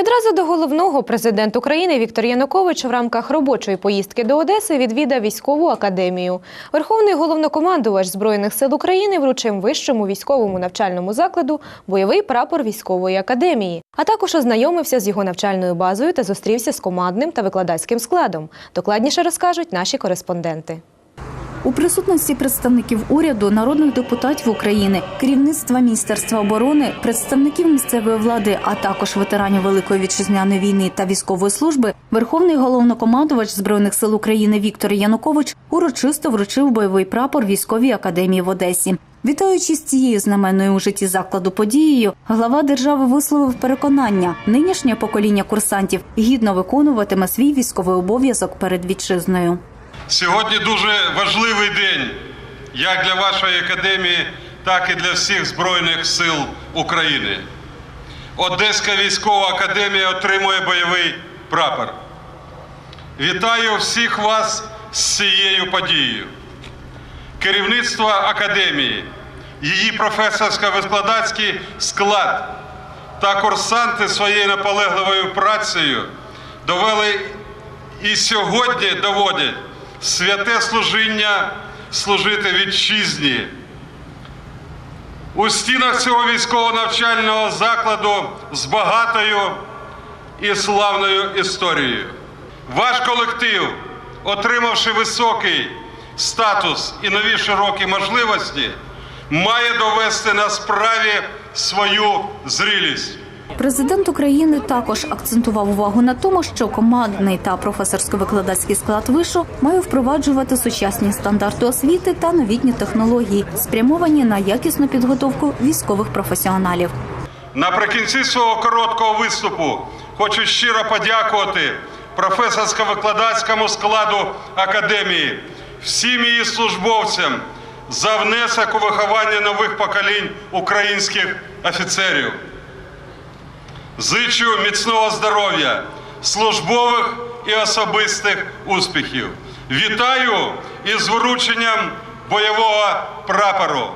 І одразу до головного президент України Віктор Янукович в рамках робочої поїздки до Одеси відвідав військову академію. Верховний головнокомандувач збройних сил України вручив вищому військовому навчальному закладу бойовий прапор військової академії, а також ознайомився з його навчальною базою та зустрівся з командним та викладацьким складом. Докладніше розкажуть наші кореспонденти. У присутності представників уряду, народних депутатів України, керівництва Міністерства оборони, представників місцевої влади, а також ветеранів Великої вітчизняної війни та військової служби, верховний головнокомандувач збройних сил України Віктор Янукович урочисто вручив бойовий прапор військовій академії в Одесі. Вітаючись цією знаменною у житті закладу подією, глава держави висловив переконання: нинішнє покоління курсантів гідно виконуватиме свій військовий обов'язок перед вітчизною. Сьогодні дуже важливий день як для вашої академії, так і для всіх Збройних сил України. Одеська військова академія отримує бойовий прапор. Вітаю всіх вас з цією подією. Керівництво академії, її професорсько-викладацький склад та курсанти своєю наполегливою працею довели і сьогодні доводять святе служіння служити вітчизні. У стінах цього військового навчального закладу з багатою і славною історією. Ваш колектив, отримавши високий статус і нові широкі можливості, має довести на справі свою зрілість. Президент України також акцентував увагу на тому, що командний та професорсько-викладацький склад вишу має впроваджувати сучасні стандарти освіти та новітні технології, спрямовані на якісну підготовку військових професіоналів. Наприкінці свого короткого виступу хочу щиро подякувати професорсько-викладацькому складу академії, всім її службовцям за внесок у виховання нових поколінь українських офіцерів. Зичу міцного здоров'я, службових і особистих успіхів. Вітаю із врученням бойового прапору.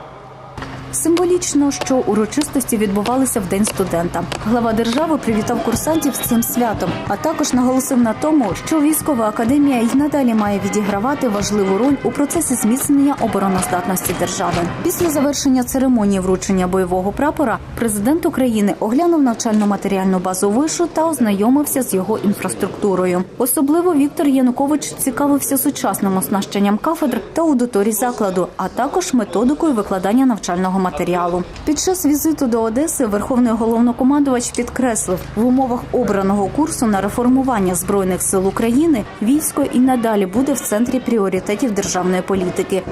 Символічно, що урочистості відбувалися в день студента. Глава держави привітав курсантів з цим святом, а також наголосив на тому, що військова академія й надалі має відігравати важливу роль у процесі зміцнення обороноздатності держави. Після завершення церемонії вручення бойового прапора президент України оглянув навчально-матеріальну базу вишу та ознайомився з його інфраструктурою. Особливо Віктор Янукович цікавився сучасним оснащенням кафедр та аудиторій закладу, а також методикою викладання навчального матеріалу. Під час візиту до Одеси верховний головнокомандувач підкреслив, в умовах обраного курсу на реформування збройних сил України військо і надалі буде в центрі пріоритетів державної політики.